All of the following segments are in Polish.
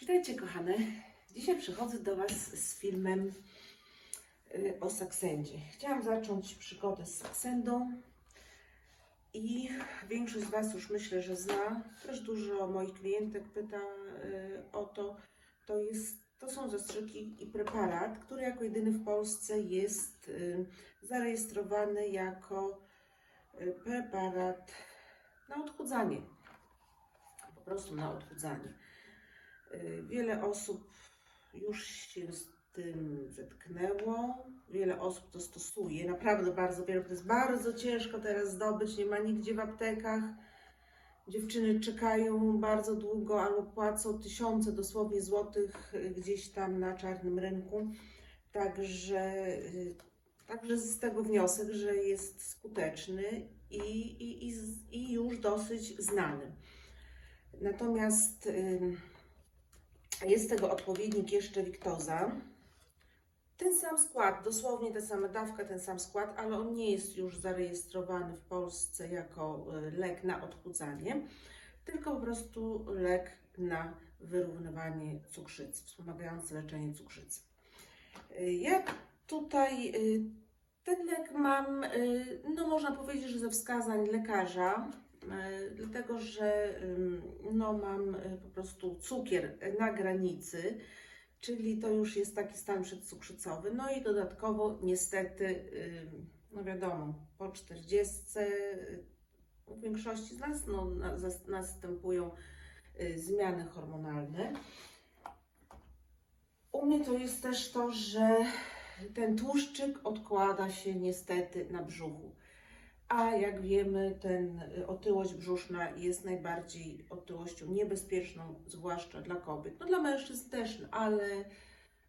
Witajcie kochane. Dzisiaj przychodzę do Was z filmem y, o saksendzie. Chciałam zacząć przygodę z saksendą i większość z Was już myślę, że zna. Też dużo moich klientek pyta y, o to. To, jest, to są zastrzyki i preparat, który jako jedyny w Polsce jest y, zarejestrowany jako preparat na odchudzanie. Po prostu na odchudzanie. Y, Wiele osób już się z tym zetknęło, wiele osób to stosuje. Naprawdę bardzo wiele, to jest bardzo ciężko teraz zdobyć, nie ma nigdzie w aptekach. Dziewczyny czekają bardzo długo albo płacą tysiące dosłownie złotych y, gdzieś tam na czarnym rynku. Także, y, także z tego wniosek, że jest skuteczny i, i, i, i już dosyć znany. Natomiast jest tego odpowiednik jeszcze Wiktoza. Ten sam skład, dosłownie ta sama dawka, ten sam skład, ale on nie jest już zarejestrowany w Polsce jako y, lek na odchudzanie, tylko po prostu lek na wyrównywanie cukrzycy, wspomagający leczenie cukrzycy. Y, Ja tutaj y, ten lek mam, no można powiedzieć, że ze wskazań lekarza, dlatego że no mam y, po prostu cukier na granicy, czyli to już jest taki stan przedcukrzycowy. No i dodatkowo niestety, y, no wiadomo, po 40 y, u większości z nas no, następują y, zmiany hormonalne. U mnie to jest też to, że ten tłuszczyk odkłada się niestety na brzuchu. A jak wiemy, ten otyłość brzuszna jest najbardziej otyłością niebezpieczną, zwłaszcza dla kobiet. No dla mężczyzn też, ale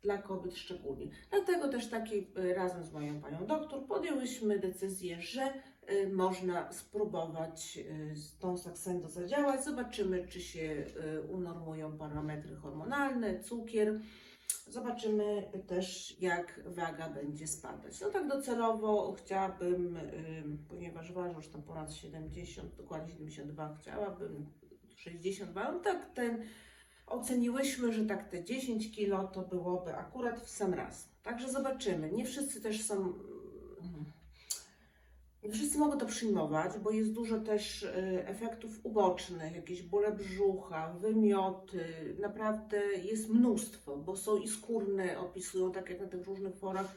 dla kobiet szczególnie. Dlatego też takiej y, razem z moją panią doktor podjęłyśmy decyzję, że y, można spróbować y, z tą saksendo zadziałać. Zobaczymy, czy się unormują parametry hormonalne, cukier. Zobaczymy też, jak waga będzie spadać. No tak docelowo chciałabym, ym, ponieważ waży już tam ponad 70, dokładnie 72, chciałabym 62, no tak ten oceniłyśmy, że tak te 10 kilo to byłoby akurat w sam raz. Także zobaczymy. Nie wszyscy też są. Wszyscy mogą to przyjmować, bo jest dużo też y, efektów ubocznych, jakieś bóle brzucha, wymioty, naprawdę jest mnóstwo, bo są i skórne, opisują tak jak na tych różnych forach.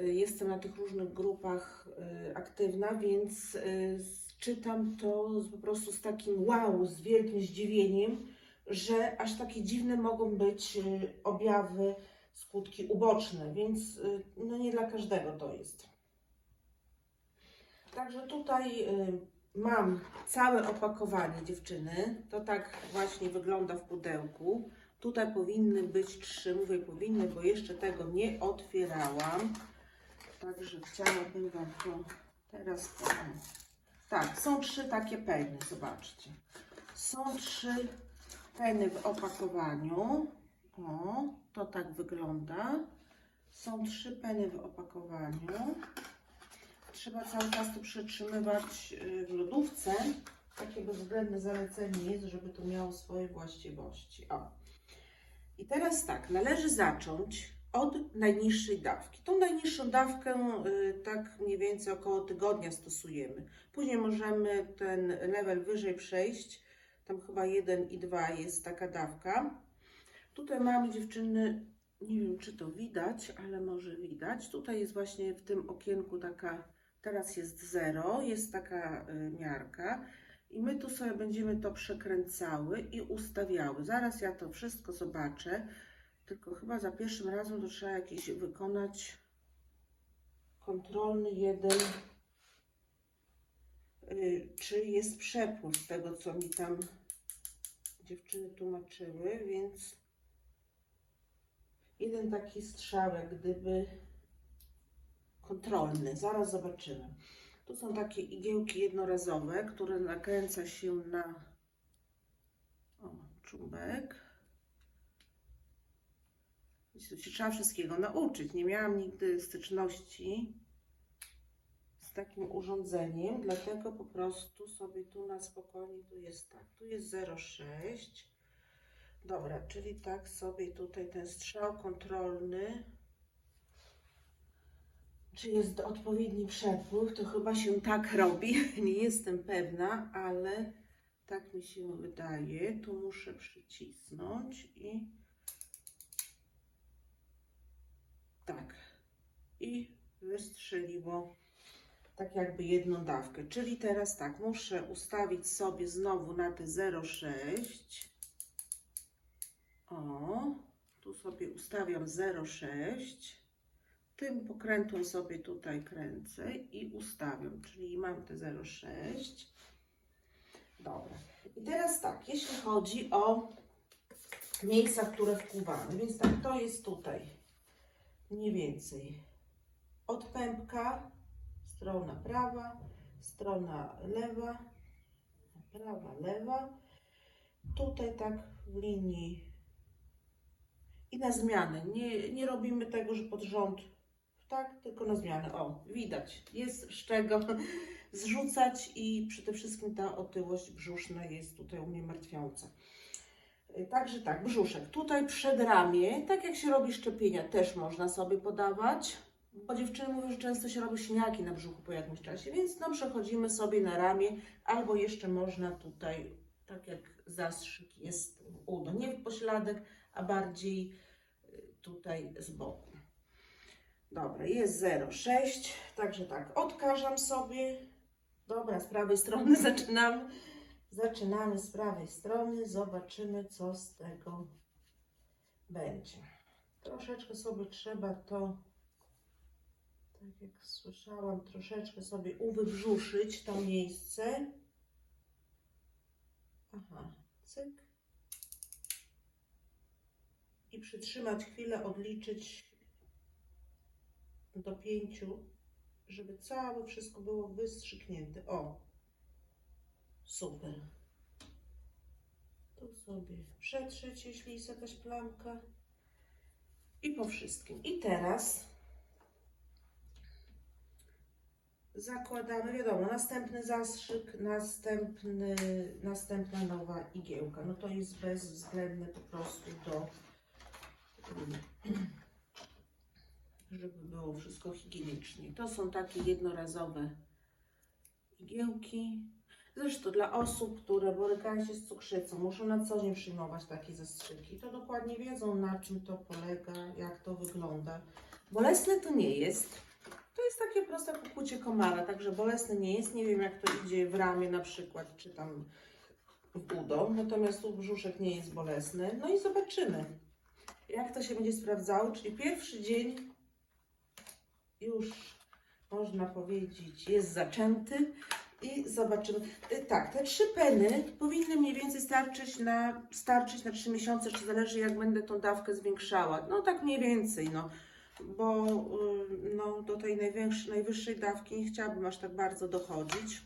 y, Jestem na tych różnych grupach y, aktywna, więc czytam to po prostu z takim wow, z wielkim zdziwieniem, że aż takie dziwne mogą być objawy, skutki uboczne, więc no nie dla każdego to jest. Także tutaj y, mam całe opakowanie dziewczyny. To tak właśnie wygląda w pudełku. Tutaj powinny być trzy, mówię powinny, bo jeszcze tego nie otwierałam. Także chciałabym Wam to teraz. Tak, są trzy takie peny, zobaczcie. Są trzy peny w opakowaniu. O, to tak wygląda. Są trzy peny w opakowaniu. Trzeba cały czas to przetrzymywać y, w lodówce. Takie bezwzględne zalecenie jest, żeby to miało swoje właściwości. O. I teraz tak, należy zacząć od najniższej dawki. Tą najniższą dawkę y, tak mniej więcej około tygodnia stosujemy. Później możemy ten level wyżej przejść. Tam chyba 1 i 2 jest taka dawka. Tutaj mamy dziewczyny, nie wiem czy to widać, ale może widać. Tutaj jest właśnie w tym okienku taka, teraz jest 0, jest taka y, miarka. I my tu sobie będziemy to przekręcały i ustawiały. Zaraz ja to wszystko zobaczę. Tylko chyba za pierwszym razem to trzeba jakiś wykonać kontrolny jeden. y, Czy jest przepływ tego, co mi tam dziewczyny tłumaczyły, więc jeden taki strzałek, gdyby kontrolny. Zaraz zobaczymy. Tu są takie igiełki jednorazowe, które nakręca się na o, czubek. Tu się trzeba wszystkiego nauczyć. Nie miałam nigdy styczności z takim urządzeniem, dlatego po prostu sobie tu na spokojnie, tu jest tak, tu jest 0,6, Dobra, czyli tak sobie tutaj ten strzał kontrolny. Czy jest odpowiedni przepływ? To chyba się tak robi. Nie jestem pewna, ale tak mi się wydaje. Tu muszę przycisnąć i tak. I wystrzeliło tak jakby jedną dawkę. Czyli teraz tak, muszę ustawić sobie znowu na te 0,6. O, tu sobie ustawiam 0,6. Tym pokrętłem sobie tutaj kręcę i ustawiam, czyli mam te 0,6. Dobra. I teraz tak, jeśli chodzi o miejsca, które wkuwamy, więc tak, to jest tutaj mniej więcej od pępka, strona prawa, strona lewa, prawa, lewa. Tutaj tak w linii i na zmianę. Nie, nie robimy tego, że pod rząd, tak, tylko na zmianę. O, widać, jest z czego zrzucać i przede wszystkim ta otyłość brzuszna jest tutaj u mnie martwiąca. Y, Także tak, brzuszek. Tutaj przedramię, tak jak się robi szczepienia, też można sobie podawać. Bo dziewczyny mówią, że często się robi śniaki na brzuchu po jakimś czasie, więc no przechodzimy sobie na ramię, albo jeszcze można tutaj, tak jak zastrzyk jest udo, nie w pośladek, a bardziej y, tutaj z boku. Dobra, jest 0,6, także tak, odkażam sobie. Dobra, z prawej strony zaczynamy. Zaczynamy z prawej strony, zobaczymy co z tego będzie. Troszeczkę sobie trzeba to, tak jak słyszałam, troszeczkę sobie uwybrzuszyć to miejsce. Aha, cyk. I przytrzymać chwilę, odliczyć do pięciu, żeby całe wszystko było wystrzyknięte. O, super. Tu sobie przetrzeć, jeśli jest jakaś plamka. I po wszystkim. I teraz zakładamy, wiadomo, następny zastrzyk, następny, następna nowa igiełka. No to jest bezwzględne po prostu do, żeby było wszystko higienicznie. To są takie jednorazowe igiełki. Zresztą dla osób, które borykają się z cukrzycą, muszą na co dzień przyjmować takie zastrzyki, to dokładnie wiedzą na czym to polega, jak to wygląda. Bolesne to nie jest. To jest takie proste kukucie komara, także bolesne nie jest. Nie wiem jak to idzie w ramię na przykład, czy tam w udo. Natomiast tu brzuszek nie jest bolesny. No i zobaczymy, jak to się będzie sprawdzało. Czyli pierwszy dzień już można powiedzieć jest zaczęty. I zobaczymy. Y, Tak, te trzy peny powinny mniej więcej starczyć na, starczyć na 3 miesiące, czy zależy jak będę tą dawkę zwiększała. No tak mniej więcej, no. Bo y, no, do tej najwyższej dawki nie chciałabym aż tak bardzo dochodzić.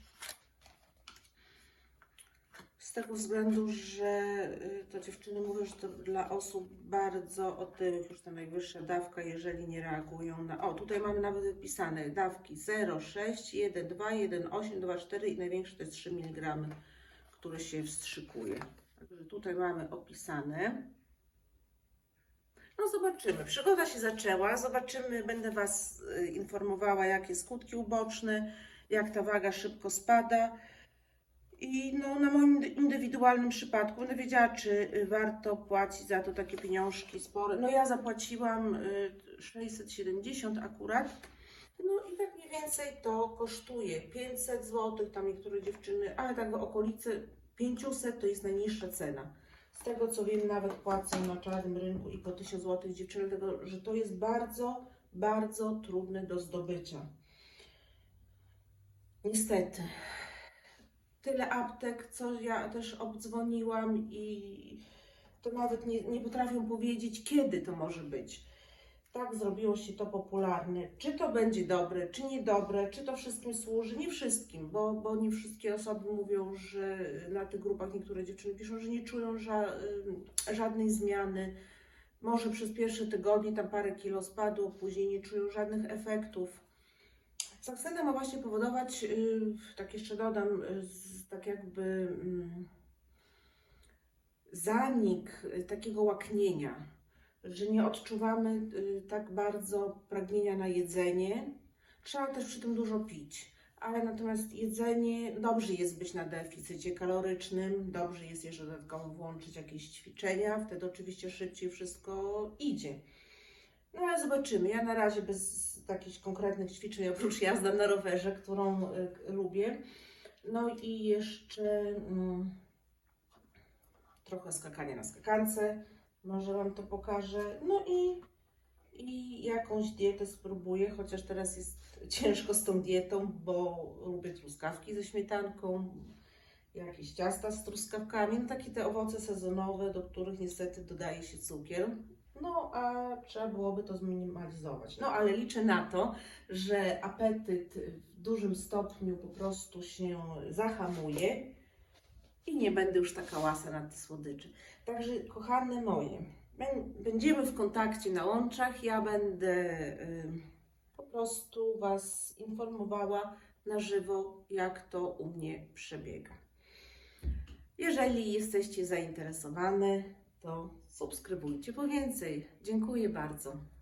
Tego względu, że y, to dziewczyny mówią, że to dla osób bardzo otyłych już ta najwyższa dawka, jeżeli nie reagują na... O, tutaj mamy nawet wypisane dawki 0,6, 1,2, 1,8, 2,4 i największe to jest 3 mg, które się wstrzykuje. Także tutaj mamy opisane. No zobaczymy. Przygoda się zaczęła. Zobaczymy, będę Was y, informowała, jakie skutki uboczne, jak ta waga szybko spada. I no, na moim indy- indywidualnym przypadku będę wiedziała, czy y, warto płacić za to takie pieniążki spore. No ja zapłaciłam y, 670 akurat. No i tak mniej więcej to kosztuje 500 zł, tam niektóre dziewczyny, ale tak w okolicy 500 to jest najniższa cena. Z tego co wiem, nawet płacą na czarnym rynku i po 1000 zł dziewczyny, dlatego że to jest bardzo, bardzo trudne do zdobycia. Niestety. Tyle aptek, co ja też obdzwoniłam i to nawet nie, nie potrafią powiedzieć, kiedy to może być. Tak zrobiło się to popularne. Czy to będzie dobre, czy niedobre, czy to wszystkim służy? Nie wszystkim, bo, bo nie wszystkie osoby mówią, że na tych grupach niektóre dziewczyny piszą, że nie czują ża y, żadnej zmiany. Może przez pierwsze tygodnie tam parę kilo spadło, później nie czują żadnych efektów. Saksena ma właśnie powodować, y, tak jeszcze dodam, y, tak jakby mm, zanik y, takiego łaknienia, że nie odczuwamy tak bardzo pragnienia na jedzenie. Trzeba też przy tym dużo pić. Ale natomiast jedzenie, dobrze jest być na deficycie kalorycznym, dobrze jest jeszcze dodatkowo włączyć jakieś ćwiczenia, wtedy oczywiście szybciej wszystko idzie. No ale zobaczymy. Ja na razie bez jakichś konkretnych ćwiczeń, oprócz jazda na rowerze, którą y, lubię. No i jeszcze mm, trochę skakania na skakance, może Wam to pokażę. No i, i jakąś dietę spróbuję, chociaż teraz jest ciężko z tą dietą, bo lubię truskawki ze śmietanką, jakieś ciasta z truskawkami, no takie te owoce sezonowe, do których niestety dodaje się cukier. No, a trzeba byłoby to zminimalizować. No, ale liczę na to, że apetyt w dużym stopniu po prostu się zahamuje i nie będę już taka łasa na te słodycze. Także, kochane moje, bę- będziemy w kontakcie na łączach. Ja będę po prostu Was informowała na żywo, jak to u mnie przebiega. Jeżeli jesteście zainteresowane, to subskrybujcie po więcej. Dziękuję bardzo.